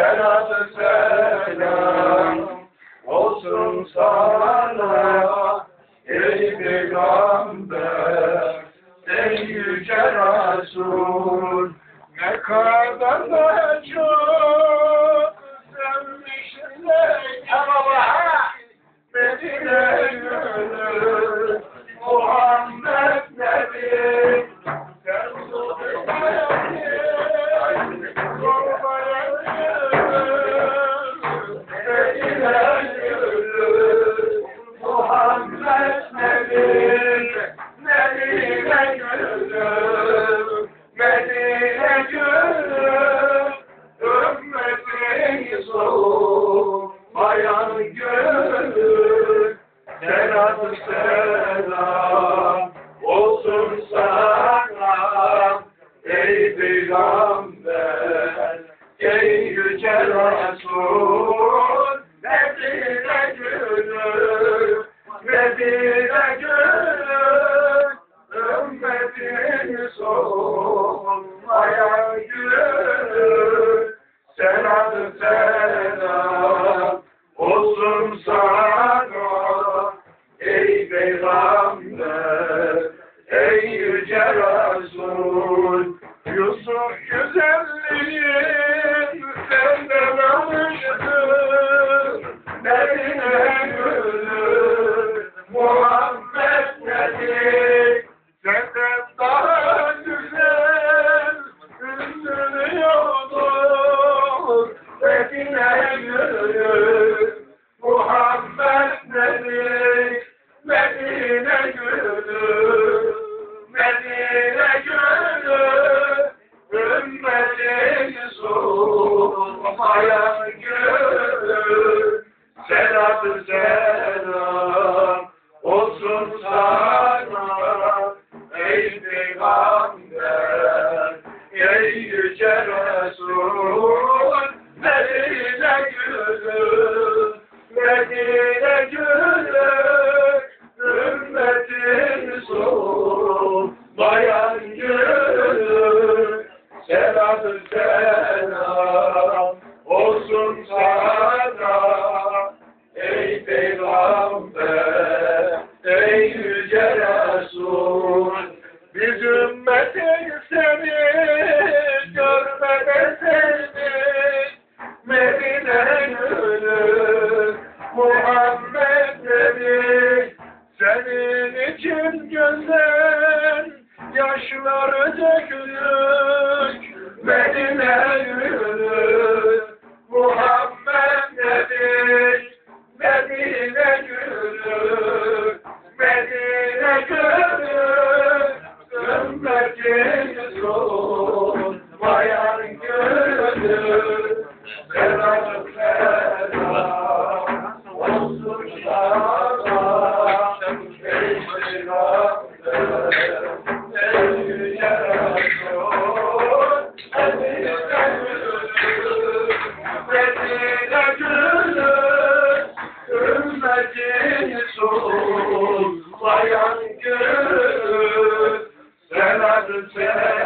Selatü selam olsun sana ey peygamber, ey yüce Resul. selam olsun sana ey peygamber ey yüce Resul Medine günü Medine günü ümmetin solmaya günü selam selam olsun sana Gracias. Diyarlarca gülük Medine gülük Muhammed nedir Medine gülük Medine gülük Ümmetin sol Bayan gülük Selam Sen adı sen